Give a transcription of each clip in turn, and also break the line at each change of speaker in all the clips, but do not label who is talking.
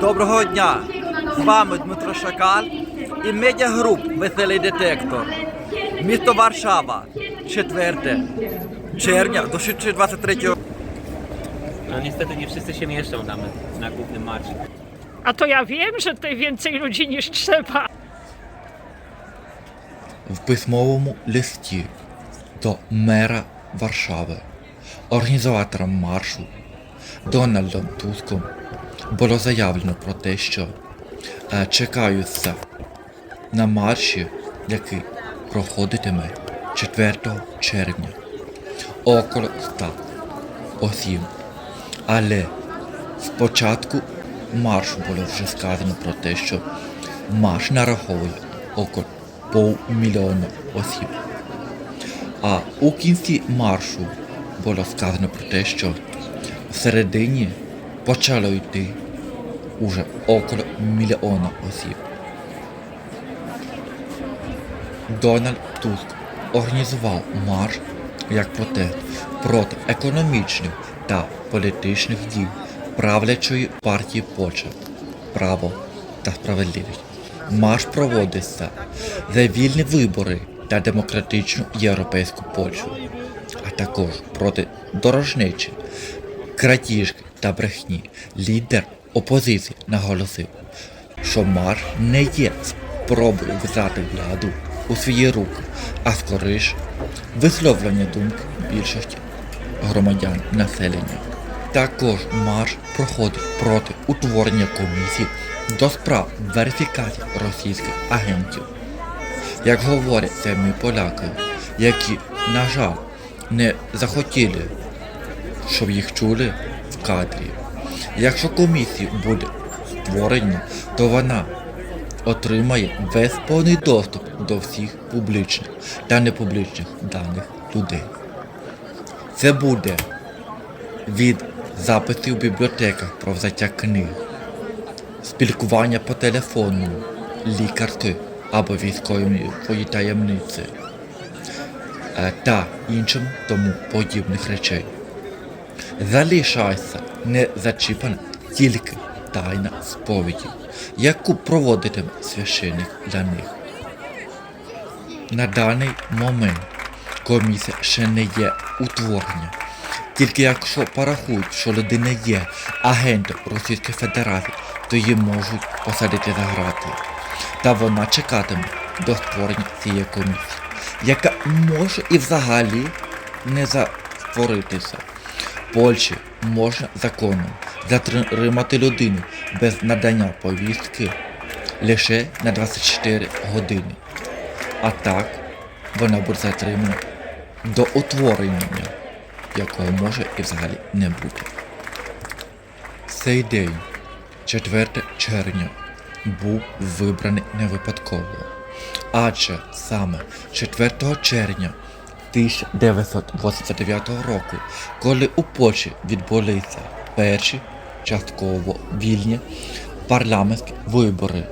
Доброго дня! З вами Дмитро Шакал і медіагруп Веселий детектор. Місто Варшава, 4 червня до 23
No niestety nie wszyscy się mieszczą tam na głównym marszu.
A to ja wiem, że tutaj więcej ludzi niż trzeba.
в письмовому листі до мера Варшави, організаторам маршу Дональдом Туском було заявлено про те, що е, чекаються на марші, який проходитиме 4 червня около 100 осіб. Але спочатку маршу було вже сказано про те, що марш нараховує около півмільйона осіб. А у кінці маршу було сказано про те, що всередині почало йти уже около мільйона осіб. Дональд Туск організував марш як протест проти економічних та політичних дій правлячої партії Польща Право та справедливість. Марш проводиться за вільні вибори та демократичну європейську Польщу, а також проти дорожничі, крадіжки та брехні. Лідер опозиції наголосив, що марш не є спробою взяти владу у свої руки, а скоріш висловлення думки більшості громадян населення. Також марш проходить проти утворення комісії до справ верифікації російських агентів. Як говорять самі поляки, які, на жаль, не захотіли, щоб їх чули в кадрі. Якщо комісія буде створена, то вона отримає весь повний доступ до всіх публічних та непублічних даних людей. Це буде від записів в бібліотеках про взяття книг, спілкування по телефону, лікарської або військової таємниці е, та іншим тому подібних речей. Залишається не зачіпана тільки тайна сповіді, яку проводитиме священик для них. На даний момент комісія ще не є утворення. Тільки якщо порахують, що людина є агентом Російської Федерації, то її можуть посадити за грати. Та вона чекатиме до створення цієї комісії, яка може і взагалі не затворитися. В Польщі можна законом затримати людину без надання повістки лише на 24 години. А так вона буде затримана до утворення, якого може і взагалі не бути. Цей день, 4 червня, був вибраний не випадково. Адже саме 4 червня 1989 року, коли у Польщі відбулися перші частково вільні парламентські вибори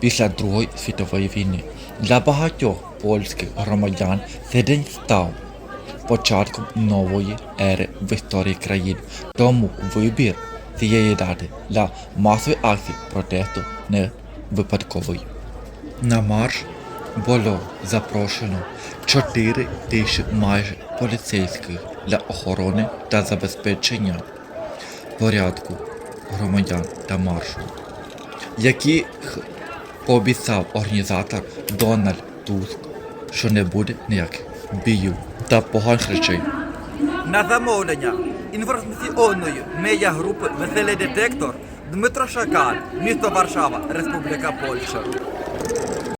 після Другої світової війни, для багатьох польських громадян цей день став початком нової ери в історії країни. Тому вибір цієї дати для масової акції протесту не випадковий. На марш було запрошено 4 тисячі майже поліцейських для охорони та забезпечення порядку громадян та маршу, яких пообіцяв організатор Дональд Туск, що не буде ніяких біїв та поганих речей.
на замовлення інформаційної медіагрупи Веселий детектор Дмитро Шакал, місто Варшава, Республіка Польща.